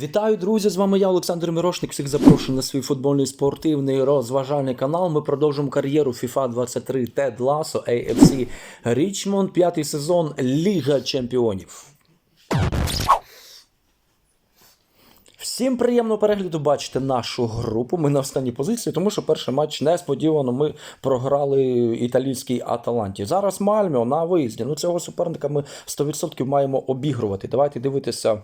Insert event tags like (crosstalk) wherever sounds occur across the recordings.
Вітаю, друзі! З вами я, Олександр Мирошник. Всіх запрошую на свій футбольний спортивний розважальний канал. Ми продовжуємо кар'єру FIFA 23 Тед Ласо AFC Річмонд. П'ятий сезон Ліга Чемпіонів. Всім приємного перегляду бачити нашу групу. Ми на останній позиції, тому що перший матч несподівано ми програли італійській Аталанті. Зараз Мальміо на виїзді. Ну цього суперника ми 100% маємо обігрувати. Давайте дивитися.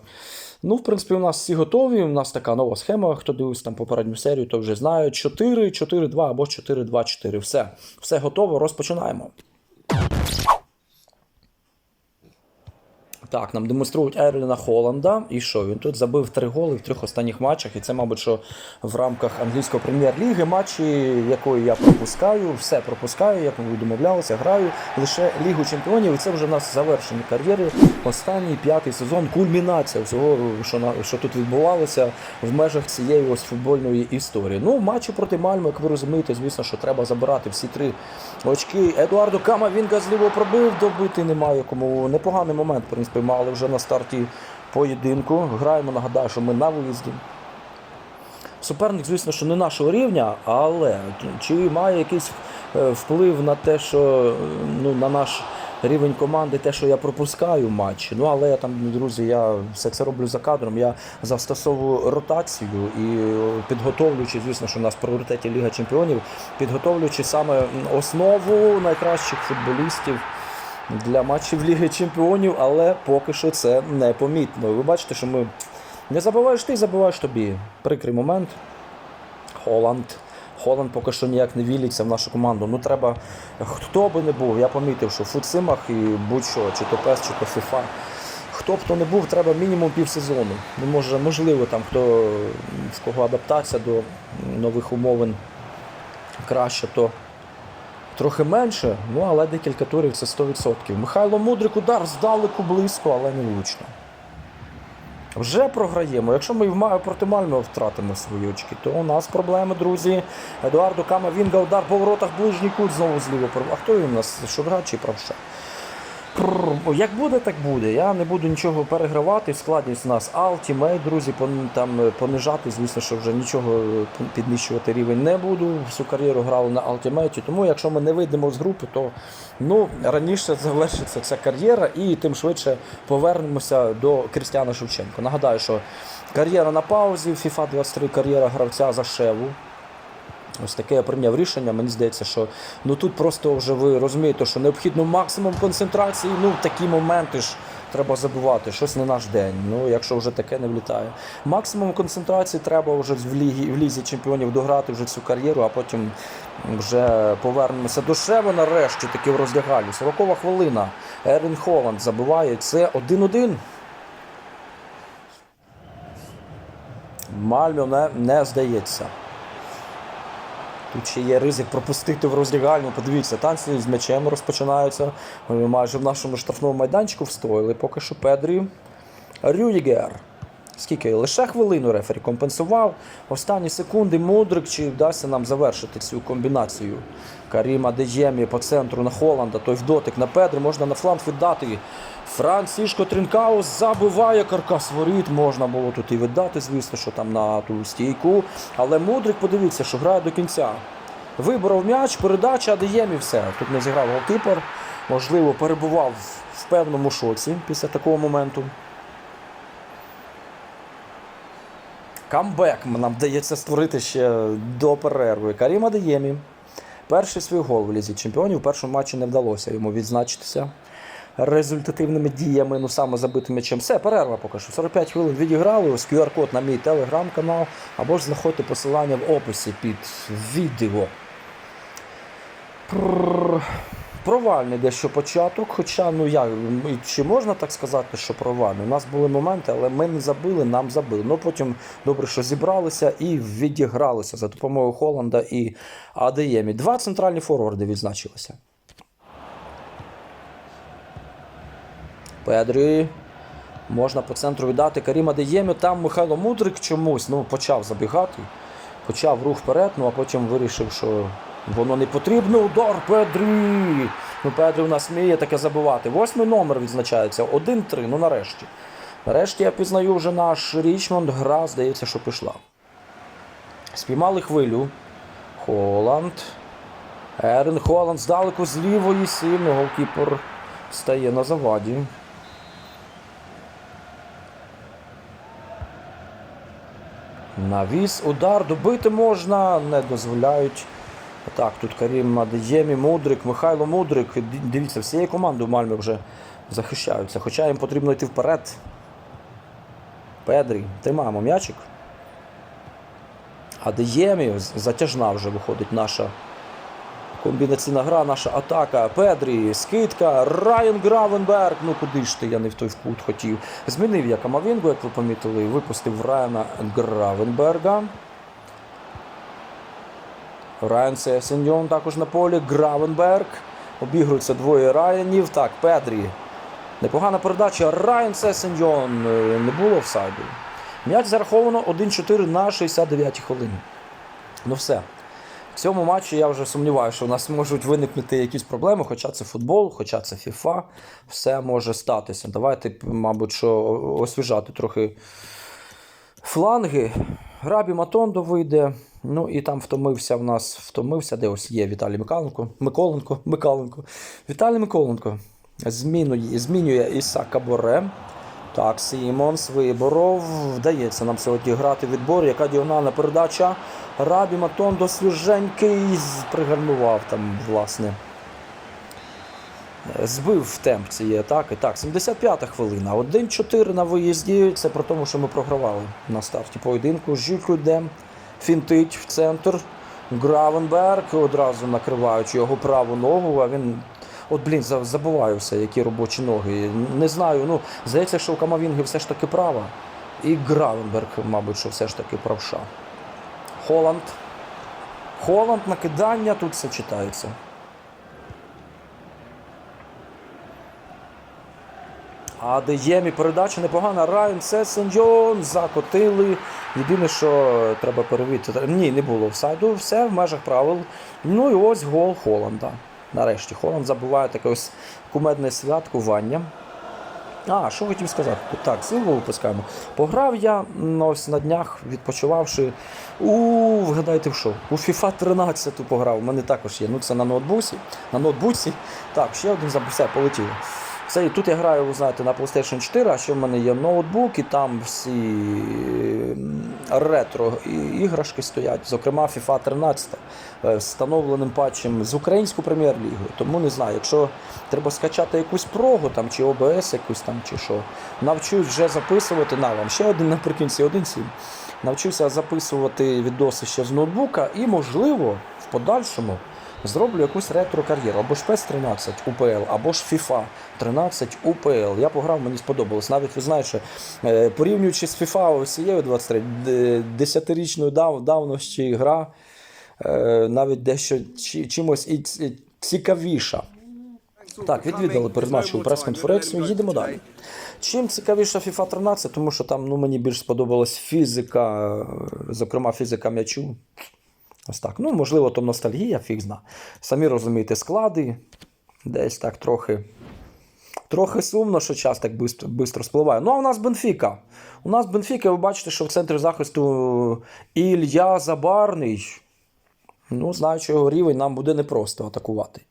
Ну, в принципі, у нас всі готові. У нас така нова схема. Хто дивився там попередню серію, то вже знає. 4, 4, 2 або 4, 2, 4. Все. Все готово. Розпочинаємо. Так, нам демонструють Ерліна Холланда. І що? Він тут забив три голи в трьох останніх матчах. І це, мабуть, що в рамках англійської прем'єр-ліги матчі, якої я пропускаю, все пропускаю, як ми домовлялися, граю лише Лігу Чемпіонів. І це вже в нас завершення кар'єри. Останній п'ятий сезон, кульмінація всього, що на що тут відбувалося в межах цієї ось футбольної історії. Ну, матчі проти Мальми, як ви розумієте, звісно, що треба забирати всі три очки. Едуардо Камавінга зліво пробив, добити немає кому. Непоганий момент, в принципі, мали вже на старті поєдинку. Граємо, нагадаю, що ми на виїзді. Суперник, звісно, що не нашого рівня, але чи має якийсь е, вплив на те, що ну, на наш рівень команди, те, що я пропускаю матчі. Ну, але я там, друзі, я все це роблю за кадром. Я застосовую ротацію і підготовлюючи, звісно, що у нас в пріоритеті Ліга Чемпіонів, підготовлюючи саме основу найкращих футболістів. Для матчів Ліги Чемпіонів, але поки що це непомітно. Ви бачите, що ми не забуваєш ти, забуваєш тобі. Прикрий момент. Холланд. Холланд поки що ніяк не віліться в нашу команду. Ну треба, хто би не був, я помітив, що в фуцимах і будь-що, чи то PES, чи то FIFA. Хто б то не був, треба мінімум півсезону. Ну, може, можливо, там хто в кого адаптація до нових умовин краще, то трохи менше, ну але декілька турів це 100%. Михайло Мудрик удар здалеку близько, але не влучно. Вже програємо. Якщо ми в проти Мальми втратимо свої очки, то у нас проблеми, друзі. Едуардо Кама Вінга, удар по воротах, ближній кут знову зліво. А хто він у нас? Шугра чи правша? Як буде, так буде. Я не буду нічого перегравати. Складність у нас Ultimate, друзі, там е, понижати, звісно, що вже нічого е, піднищувати рівень не буду. Всю кар'єру грали на Ultimate, тому якщо ми не вийдемо з групи, то ну, раніше завершиться ця кар'єра і тим швидше повернемося до Крістіана Шевченко. Нагадаю, що кар'єра на паузі, FIFA 23 кар'єра гравця за Шеву. Ось таке я прийняв рішення. Мені здається, що ну тут просто вже ви розумієте, що необхідно максимум концентрації. Ну, в такі моменти ж треба забувати, щось не наш день. Ну, якщо вже таке не влітає. Максимум концентрації треба вже в лізі, в лізі чемпіонів дограти вже цю кар'єру, а потім вже повернемося до Шеви нарешті, таки в роздягалі. 40 хвилина. Ерін Холланд забиває. Це 1-1. Мальмо не, не здається. Ще є ризик пропустити в роздягальню. Подивіться, танці з м'ячем розпочинаються. Ми майже в нашому штрафному майданчику встояли. Поки що Педрі. Рюдігер. Скільки? Лише хвилину рефері компенсував. Останні секунди Мудрик, чи вдасться нам завершити цю комбінацію. Каріма Деємі по центру на Холланда, той в дотик на Педрі, можна на фланг віддати. Францішко Трінкаус забиває каркас воріт. Можна було тут і віддати, звісно, що там на ту стійку. Але Мудрик, подивіться, що грає до кінця. Виборов м'яч, передача, Адеємі все. Тут не зіграв голкіпер. Можливо, перебував в певному шоці після такого моменту. Камбек нам вдається створити ще до перерви. Карім Адеємі. Перший свій гол в лізі чемпіонів. В першому матчі не вдалося йому відзначитися результативними діями, ну саме забитим м'ячем. Все, перерва поки що. 45 хвилин відіграли. Ось QR-код на мій телеграм-канал, або ж знаходьте посилання в описі під відео. Провальний дещо початок, хоча, ну як, чи можна так сказати, що провальний? У нас були моменти, але ми не забили, нам забили. Ну потім добре, що зібралися і відігралися за допомогою Холланда і АДЄМі. Два центральні форварди відзначилися. Педрі. Можна по центру віддати Каріма Деємі. Там Михайло Мудрик чомусь ну, почав забігати, почав рух вперед, ну а потім вирішив, що воно не потрібно. Удар Педрі. Ну, Педрі у нас вміє таке забивати. Восьмий номер відзначається. 1-3, ну нарешті. Нарешті я пізнаю вже наш Річмонд. Гра, здається, що пішла. Спіймали хвилю. Холланд. Ерен Холланд здалеку з лівої сильно. Голкіпер стає на заваді. Навіс, удар, добити можна, не дозволяють. Так, тут Карім Адеємі, Мудрик, Михайло Мудрик. Дивіться, всією командою Мальми вже захищаються. Хоча їм потрібно йти вперед. Педрі, тримаємо м'ячик. Адеємі, затяжна вже виходить наша комбінаційна гра, наша атака. Педрі, скидка, Райан Гравенберг. Ну куди ж ти, я не в той вкут хотів. Змінив я Камавінгу, як ви помітили, випустив Райана Гравенберга. Райан Сесеньон також на полі. Гравенберг. Обігруються двоє Райанів. Так, Педрі. Непогана передача. Райан Сесеньон. Е, Не було в офсайду. М'яч зараховано 1-4 на 69-й хвилині. Ну все. В цьому матчі я вже сумніваюся, що у нас можуть виникнути якісь проблеми, хоча це футбол, хоча це FIFA, все може статися. Давайте, мабуть, що освіжати трохи фланги. Рабі Матондо вийде. Ну і там втомився в нас, втомився, де ось є Віталій Миколенко. Миколенко, Миколенко. Віталій Миколенко змінює, змінює Ісака Боре. Так, Сімонс виборов. Вдається нам сьогодні грати відбор. Яка діагональна передача. Рабі Матондо свіженький пригальмував там, власне. Збив темп цієї атаки. Так, 75-та хвилина. 1-4 на виїзді. Це про тому, що ми програвали на старті поєдинку. Жюклюдем фінтить в центр. Гравенберг одразу накриваючи його праву ногу, а він. От, блін, забуваюся, які робочі ноги. Не знаю. Ну, здається, що у Камавінги все ж таки права. І Гравенберг, мабуть, що все ж таки правша. Холланд. Холланд, накидання, тут все читається. А Деємі передача непогана. Райан Сесеньон закотили. Єдине, що треба перевірити. Ні, не було офсайду. Все в межах правил. Ну і ось гол Холланда. Нарешті Холланд забуває таке ось кумедне святкування. А, що хотів сказати? Так, силу випускаємо. Пограв я ось на днях, відпочивавши у, вгадайте в що? У FIFA 13 пограв. У мене також є. Ну це на ноутбуці. На ноутбуці. Так, ще один забув, все, полетіло. Все, і тут я граю, ви знаєте, на PlayStation 4, а ще в мене є ноутбук, і там всі ретро іграшки стоять, зокрема FIFA 13 е, встановленим патчем з українською прем'єр-лігою. Тому не знаю, якщо треба скачати якусь прогу там, чи ОБС якусь там, чи що, навчусь вже записувати. На вам ще один наприкінці, один сім. Навчився записувати відоси ще з ноутбука і, можливо, в подальшому зроблю якусь ретро-кар'єру. Або ж PES 13 UPL, або ж FIFA 13 UPL. Я пограв, мені сподобалось. Навіть ви знаєте, е, порівнюючи з FIFA усією 23, д- десятирічною дав, давності гра, е, навіть дещо чимось і цікавіша. Так, відвідали передматчеву прес-конференцію. Їдемо далі. Чим цікавіша FIFA 13, тому що там ну, мені більш сподобалась фізика, е, зокрема фізика м'ячу. Ось так. Ну, можливо, то ностальгія, фіг зна. Самі розумієте, склади. Десь так трохи. Трохи сумно, що час так швидко спливає. Ну, а у нас Бенфіка. У нас Бенфіка, ви бачите, що в центрі захисту Ілья Забарний. Ну, знаючи його рівень, нам буде непросто атакувати.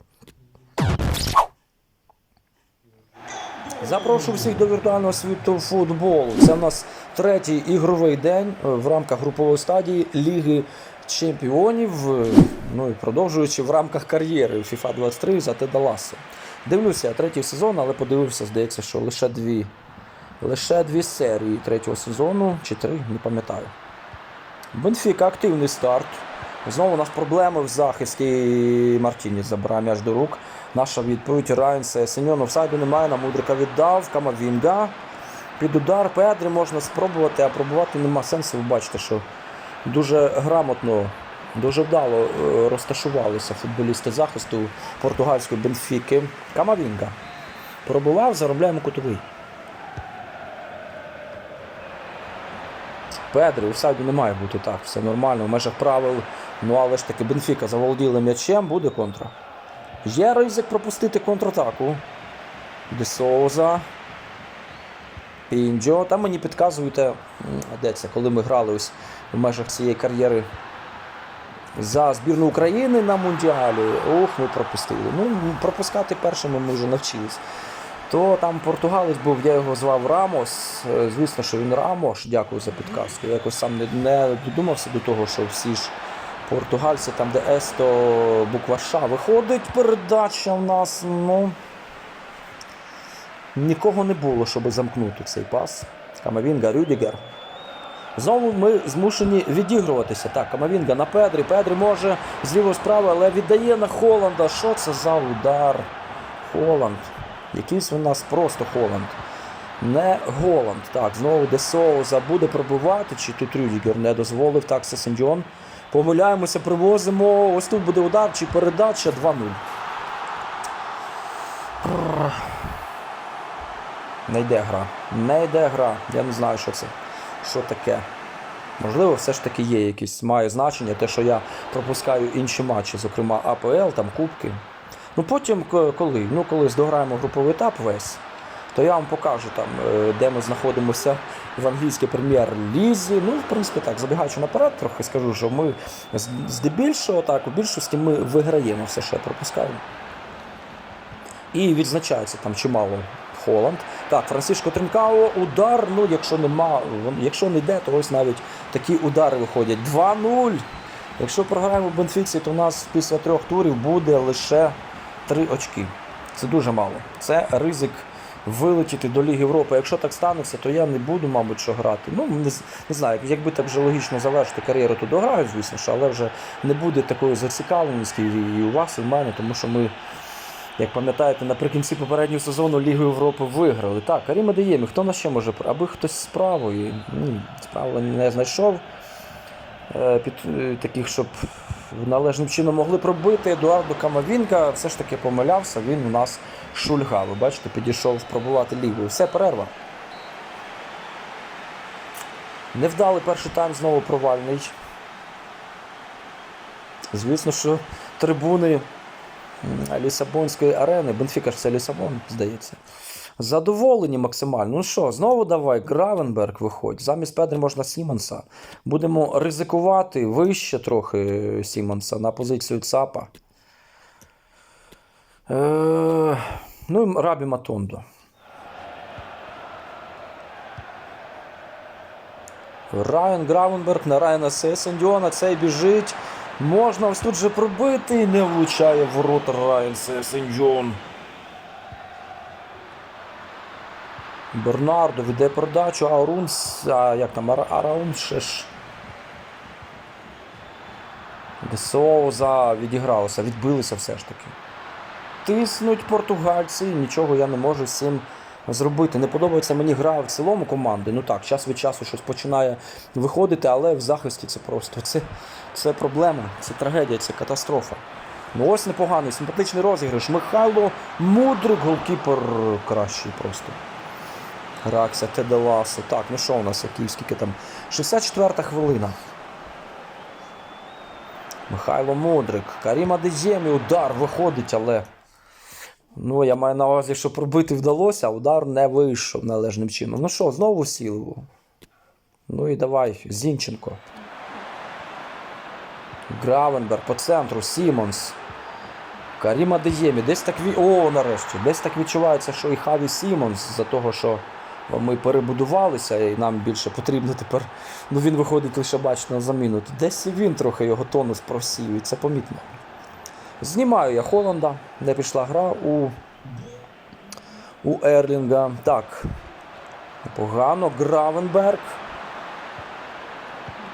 Запрошую всіх до віртуального світу футболу. Це в нас третій ігровий день в рамках групової стадії Ліги Чемпіонів. е, Ну і продовжуючи в рамках кар'єри FIFA 23 за Теда Ласса. Дивлюся третій сезон, але подивився, здається, що лише дві, лише дві серії третього сезону, чи три, не пам'ятаю. Бенфіка активний старт. Знову у нас проблеми в захисті. Мартіні забирає м'яч до рук. Наша відповідь Райнсе. Сеньон офсайду немає, на Мудрика віддав. Камавінга. Під удар Педрі можна спробувати, а пробувати нема сенсу. Ви бачите, що дуже грамотно, дуже вдало е, розташувалися футболісти захисту португальської Бенфіки. Камавінга. Пробував, заробляємо кутовий. Педрі, офсайду не має бути так, все нормально, в межах правил. Ну але ж таки Бенфіка заволоділи м'ячем, буде контра. Є ризик пропустити контратаку. Десоуза. Пінджо. Там мені підказуєте, де це, коли ми грали ось в межах цієї кар'єри за збірну України на Мундіалі. Ох, ми пропустили. Ну, пропускати першими ми вже навчились. То там португалець був, я його звав Рамос. Е, Звісно, що він Рамош. Дякую за підказку. Я якось сам не, не додумався до того, що всі ж португальці, там де С, то буква Ш. Виходить передача в нас. Ну, нікого не було, щоб замкнути цей пас. Камавінга, Рюдігер. Знову ми змушені відігруватися. Так, Камавінга на Педрі. Педрі може зліво справа, але віддає на Холланда. Що це за удар? Холланд. Якийсь у нас просто Холланд. Не Голланд. Так, знову де Соуза буде пробивати, чи тут Рюдігер не дозволив. Так, Сесендіон. Помиляємося, привозимо. Ось тут буде удар чи передача 2-0. Не йде гра. Не йде гра. Я не знаю, що це. Що таке. Можливо, все ж таки є якісь має значення, те, що я пропускаю інші матчі, зокрема АПЛ, там Кубки. Ну потім, коли? Ну, коли здограємо груповий етап весь, то я вам покажу там, е, де ми знаходимося в англійській прем'єр-лізі. Ну, в принципі, так, забігаючи наперед, трохи скажу, що ми здебільшого так, у більшості ми виграємо все, що я пропускаю. І відзначається там чимало Холланд. Так, Франциско Тринкао, удар. Ну, якщо нема, якщо не йде, то ось навіть такі удари виходять. 2-0. Якщо програємо в Бенфіці, то у нас після трьох турів буде лише 3 очки. Це дуже мало. Це ризик вилетіти до Ліги Європи. Якщо так станеться, то я не буду, мабуть, що грати. Ну, не, не знаю, якби так вже логічно завершити кар'єру, то дограю, звісно, що, але вже не буде такої зацікавленості і у вас, і в мене, тому що ми. Як пам'ятаєте, наприкінці попереднього сезону Лігу Європи виграли. Так, Карім Адеємі, хто на ще може аби хтось з правої. Ну, справа не знайшов е, під е, таких, щоб належним чином могли пробити. Едуардо Камавінка все ж таки помилявся, він у нас шульга. Ви бачите, підійшов пробувати лівою. Все, перерва. Невдалий перший тайм знову провальний. Звісно, що трибуни Лісабонської арени, Бенфіка ж це Лісабон, здається. Задоволені максимально. Ну що, знову давай, Гравенберг виходь. Замість Педри можна Сімонса. Будемо ризикувати вище трохи Сімонса на позицію ЦАПа. Е, ну і Рабі Матондо. Райан Гравенберг на Райана Сесендіона. Цей біжить. Можна ось тут же пробити не влучає в ворота Райан Сесендіон. Бернардо веде передачу, Аурун, с- а як там, Ара- Араун ще ж. Де відігралося, відбилися все ж таки. Тиснуть португальці, нічого я не можу з цим зробити. Не подобається мені гра в цілому команди. Ну так, час від часу щось починає виходити, але в захисті це просто це, це проблема, це трагедія, це катастрофа. Ну ось непоганий, симпатичний розіграш. Михайло Мудрик, голкіпер кращий просто. Ракся, Теделасо. Так, ну що у нас, який, скільки там? 64-та хвилина. Михайло Мудрик. Каріма Дезємі, удар виходить, але. Ну, я маю на увазі, що пробити вдалося, а удар не вийшов належним чином. Ну що, знову Сілову. Ну і давай, Зінченко. Гравенберг по центру, Сімонс. Каріма Деємі. Десь так ві... О, нарешті. Десь так відчувається, що і Хаві Сімонс за того, що ми перебудувалися, і нам більше потрібно тепер. Ну він виходить лише бачите на заміну. Десь і він трохи його тонус просів, і це помітно. Знімаю я Холланда, де пішла гра у, у Ерлінга. Так. Непогано. Гравенберг.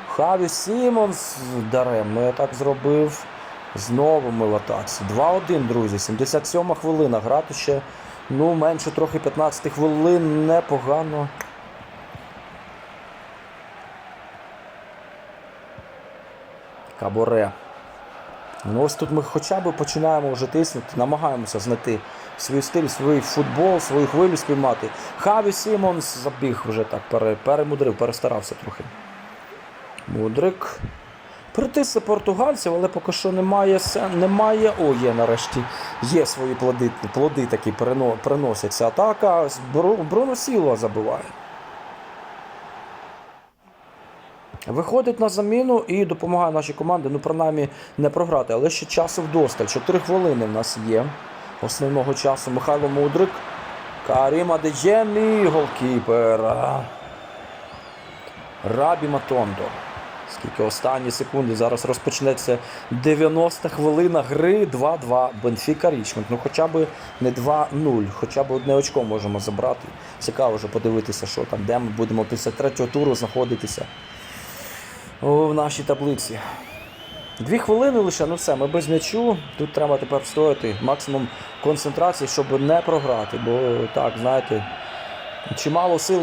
Хаві Сімонс даремно я так зробив. Знову ми в атаці. 2-1, друзі. 77 хвилина. Грати ще ну, менше трохи 15 хвилин. Непогано. Каборе. Ну ось тут ми хоча б починаємо вже тиснути, намагаємося знайти свій стиль, свій футбол, свою хвилю спіймати. Хаві Сімонс забіг вже так, пере, перемудрив, перестарався трохи. Мудрик. Притисли португальців, але поки що немає. немає. О, є нарешті. Є свої плоди, плоди такі перено, переносяться. Атака. Бру- Бруно Сілва забиває. Виходить на заміну і допомагає нашій команді, ну, принаймні, не програти. Але ще часу вдосталь. 4 хвилини в нас є основного часу. Михайло Мудрик. Карім Адеджемі, голкіпер. Рабі Матондо. Скільки останні секунди. Зараз розпочнеться 90 хвилина гри 2-2 Бенфіка Річмонд. Ну хоча б не 2-0, хоча б одне очко можемо забрати. Цікаво вже подивитися, що там, де ми будемо після третього туру знаходитися в нашій таблиці. Дві хвилини лише, ну все, ми без м'ячу. Тут треба тепер стояти максимум концентрації, щоб не програти. Бо так, знаєте, чимало сил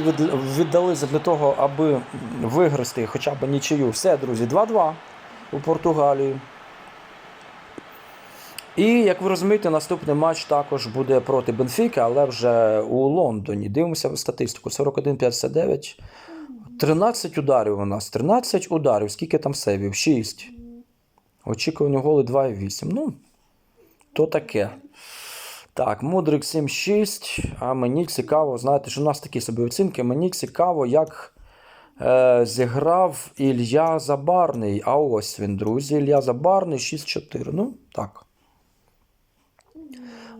віддали для того, аби виграти хоча б нічию. Все, друзі, 2-2 у Португалії. І як ви розумієте, наступний матч також буде проти Бенфіки, але вже у Лондоні. Дивимося в статистику: 41-59. 13 ударів у нас. 13 ударів. Скільки там сейвів? 6. Очікувані голи 2,8. Ну, то таке. Так, Мудрик 7-6. А мені цікаво, знаєте, що у нас такі собі оцінки. Мені цікаво, як е, зіграв Ілля Забарний. А ось він, друзі. Ілля Забарний 6-4. Ну, так.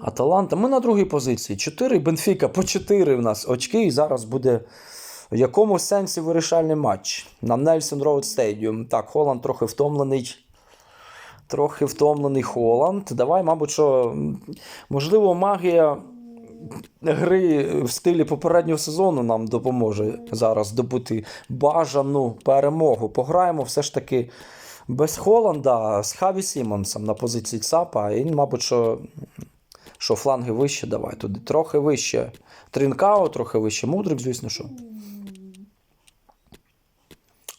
Аталанта. Ми на другій позиції. 4. Бенфіка по 4 в нас очки. І зараз буде в якому сенсі вирішальний матч на Нельсон Роуд Стадіум. Так, Холланд трохи втомлений. Трохи втомлений Холланд. Давай, мабуть, що можливо, магія гри в стилі попереднього сезону нам допоможе зараз добути бажану перемогу. Пограємо все ж таки без Холланда з Хаві Сімонсом на позиції ЦАПа. І, мабуть, що, що фланги вище, давай туди. Трохи вище. Трінкао, трохи вище. Мудрик, звісно, що.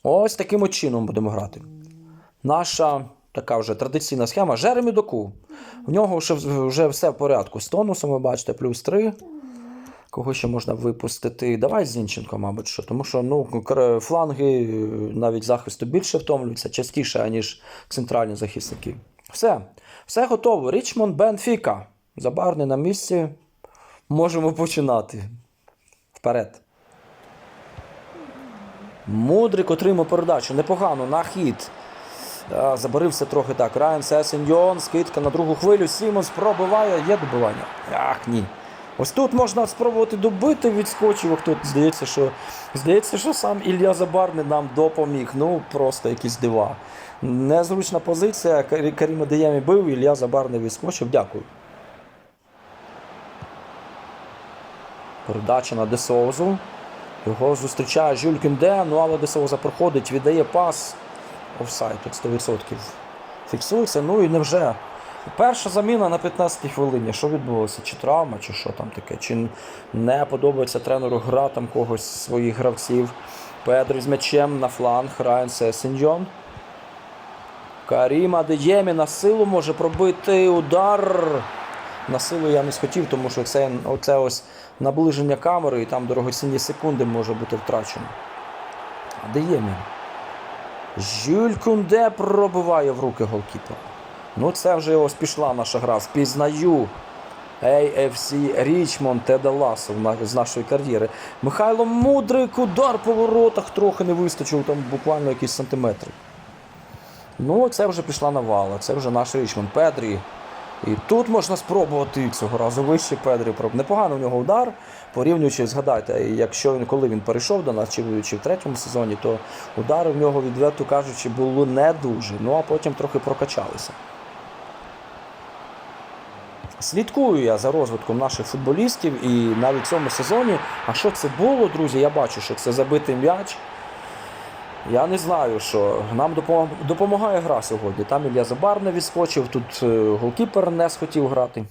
Ось таким чином будемо грати. Наша така вже традиційна схема. Жеремі Доку. В нього вже, вже все в порядку. З тонусом, ви бачите, плюс 3. Кого ще можна випустити? Давай Зінченко, мабуть, що. Тому що ну, фланги е, навіть захисту більше втомлюються, частіше, аніж центральні захисники. Все. Все готово. Річмонд Бенфіка. Забарний на місці. Можемо починати. Вперед. Мудрик отримав передачу. Непогано на хід. А, Забарився трохи так. Райан Сесеньйон, скидка на другу хвилю. Сімонс пробиває. Є добивання? Ах, ні. Ось тут можна спробувати добити, відскочив. Тут здається, що здається, що сам Ілля Забарний нам допоміг. Ну, просто якісь дива. Незручна позиція. Карі- Каріма Деємі бив, Ілля Забарний відскочив. Дякую. Передача на Десоузу. Його зустрічає Жюль Кюнде, ну але Десоуза проходить, віддає пас. Офсайд тут 100%. Фіксується. Ну і невже. Перша заміна на 15-й хвилині. Що відбулося? Чи травма, чи що там таке? Чи не подобається тренеру гра там когось своїх гравців? Педрі з м'ячем на фланг, Райан Сесеньйон. Карім Адеємі на силу може пробити удар. На силу я не схотів, тому що це, оце ось наближення камери і там дорогоцінні секунди може бути втрачено. Адеємі. Жюль Кунде пробиває в руки голкіпера. Ну, це вже ось пішла наша гра. Впізнаю. AFC Річмонд Теда Ласо з нашої кар'єри. Михайло Мудрик, удар по воротах трохи не вистачило, там буквально якісь сантиметри. Ну, це вже пішла навала, це вже наш Річмонд Педрі. І тут можна спробувати цього разу вище Педрі. Непогано в нього удар, порівнюючи, згадайте, якщо він коли він перейшов до нас, чи, чи в третьому сезоні, то удари в нього, відверто кажучи, були не дуже. Ну а потім трохи прокачалися. Слідкую я за розвитком наших футболістів і навіть в цьому сезоні. А що це було, друзі? Я бачу, що це забитий м'яч. Я не знаю, що нам допом- допомагає гра сьогодні. Там Ілля Забарний відскочив, тут е, голкіпер не схотів грати.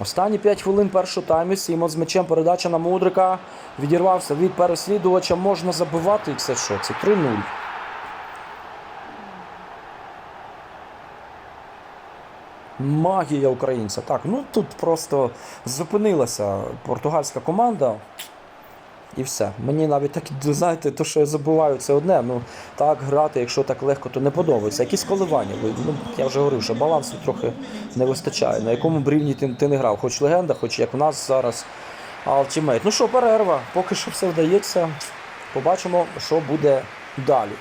Останні 5 хвилин першого таймі Сімон з м'ячем передача на Мудрика. Відірвався від переслідувача. Можна забивати. І це що? Це 3-0. Магія українця. Так, ну тут просто зупинилася португальська команда. І все. Мені навіть так, (laughs) знаєте, то, що я забуваю, це одне. Ну так грати, якщо так легко, то не подобається. Якісь коливання. Ну, я вже говорив, що балансу трохи не вистачає. На якому б рівні ти, ти не грав, хоч легенда, хоч як в нас зараз Ultimate. Ну що, перерва. Поки що все вдається. Побачимо, що буде далі.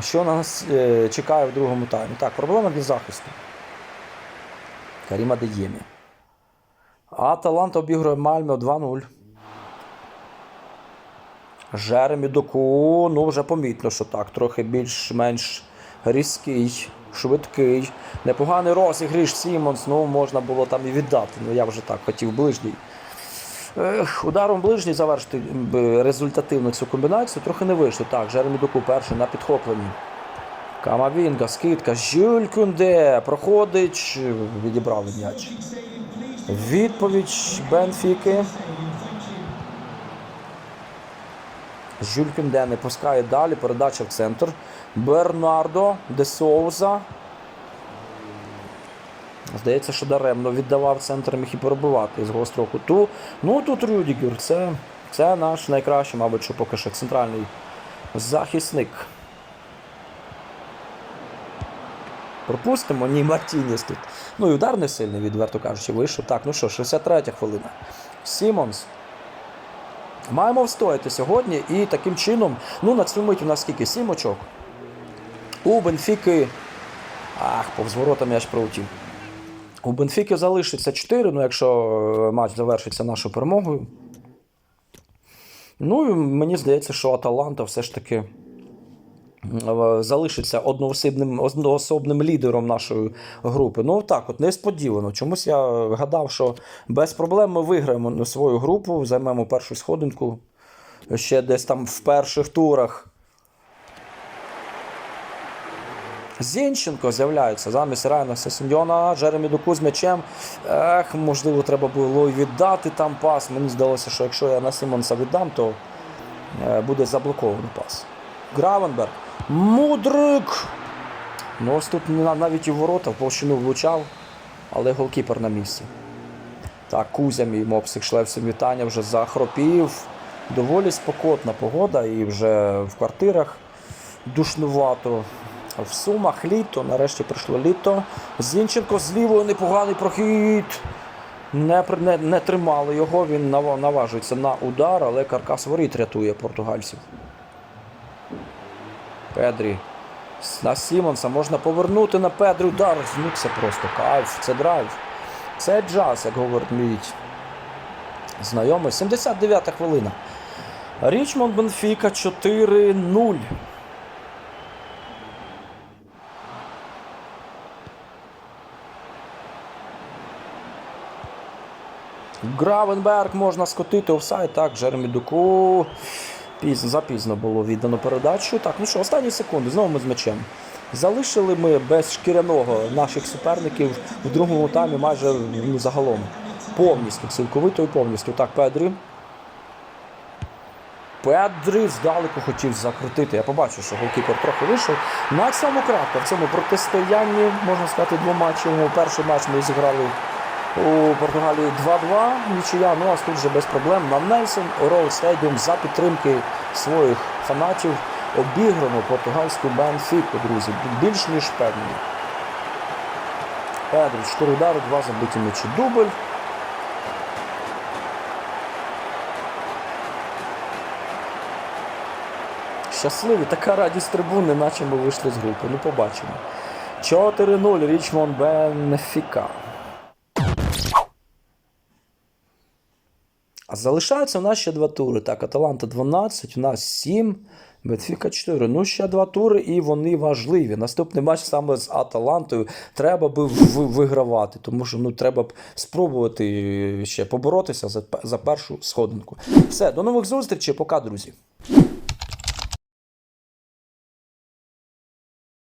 Що нас е, чекає в другому таймі? Так, проблема для захисту. Каріма Деємі. Аталанта обігрує Мальме 2-0. Жеремі Доку, ну вже помітно, що так, трохи більш-менш різкий, швидкий. Непоганий розігріш Сімонс, ну можна було там і віддати. Ну я вже так хотів ближній. Ех, ударом ближній завершити результативно цю комбінацію трохи не вийшло. Так, Жеремі Доку перший на підхопленні. Камавінга, скидка, Жюль Кюнде проходить, відібрав м'яч. Відповідь Бенфіки. Жюль Кюнде не пускає далі, передача в центр. Бернардо де Соуза. Здається, що даремно віддавав центр, міг і перебувати з гострого куту. Ну тут Рюдігер, це, це наш найкращий, мабуть, що поки що центральний захисник. Пропустимо, ні, Мартініс тут. Ну і удар не сильний, відверто кажучи, вийшов. Так, ну що, 63 хвилина. Сімонс. Маємо встояти сьогодні і таким чином, ну на цю мить у нас скільки? Сім очок. У Бенфіки. Ах, повз воротами я ж проутів. У Бенфіки залишиться 4, ну якщо е, матч завершиться нашою перемогою. Ну і мені здається, що Аталанта все ж таки залишиться одноосібним, одноособним лідером нашої групи. Ну так, от несподівано. Чомусь я гадав, що без проблем ми виграємо свою групу, займемо першу сходинку ще десь там в перших турах. Зінченко з'являється замість Райана Сесеньйона, Джеремі Доку з м'ячем. Ех, можливо, треба було віддати там пас. Мені здалося, що якщо я на Сімонса віддам, то е, буде заблокований пас. Гравенберг. Мудрик. Ну, ось тут навіть і ворота в площину влучав, але голкіпер на місці. Так, Кузя мій мопсик шле вітання, вже захропів. Доволі спокотна погода і вже в квартирах душнувато. В Сумах літо, нарешті прийшло літо. Зінченко з лівою непоганий прохід. Не, не, не тримали його, він наважується на удар, але каркас воріт рятує португальців. Педрі. На Сімонса можна повернути на Педрі удар. Ну це просто кайф, це драйв. Це джаз, як говорить мій знайомий. 79 хвилина. Річмонд Бенфіка 4-0. Гравенберг можна скотити офсайд. Так, Джеремі Дуку. Пізно, запізно було віддано передачу. Так, ну що, останні секунди, знову ми з м'ячем. Залишили ми без шкіряного наших суперників в другому таймі майже ну, загалом. Повністю, цілковито і повністю. Так, Педрі. Педрі здалеку хотів закрутити. Я побачив, що голкіпер трохи вийшов. На цьому крапка в цьому протистоянні, можна сказати, двом матчам. Перший матч ми зіграли у Португалії 2-2. Нічия, ну а тут вже без проблем. На Нельсон Роуд Стедіум за підтримки своїх фанатів обіграно португальську Бенфіку, друзі. Більш ніж певні. Педрі, 4 удари, 2 забиті м'ячі. Дубль. Щасливі, така радість трибуни, наче ми вийшли з групи. Ну, побачимо. 4-0 Річмонд Бенфіка. Залишаються у нас ще два тури. Так, Аталанта 12, у нас 7, Бенфіка 4. Ну, ще два тури, і вони важливі. Наступний матч саме з Аталантою треба би вигравати, тому що ну, треба б спробувати ще поборотися за, за першу сходинку. Все, до нових зустрічей, пока, друзі.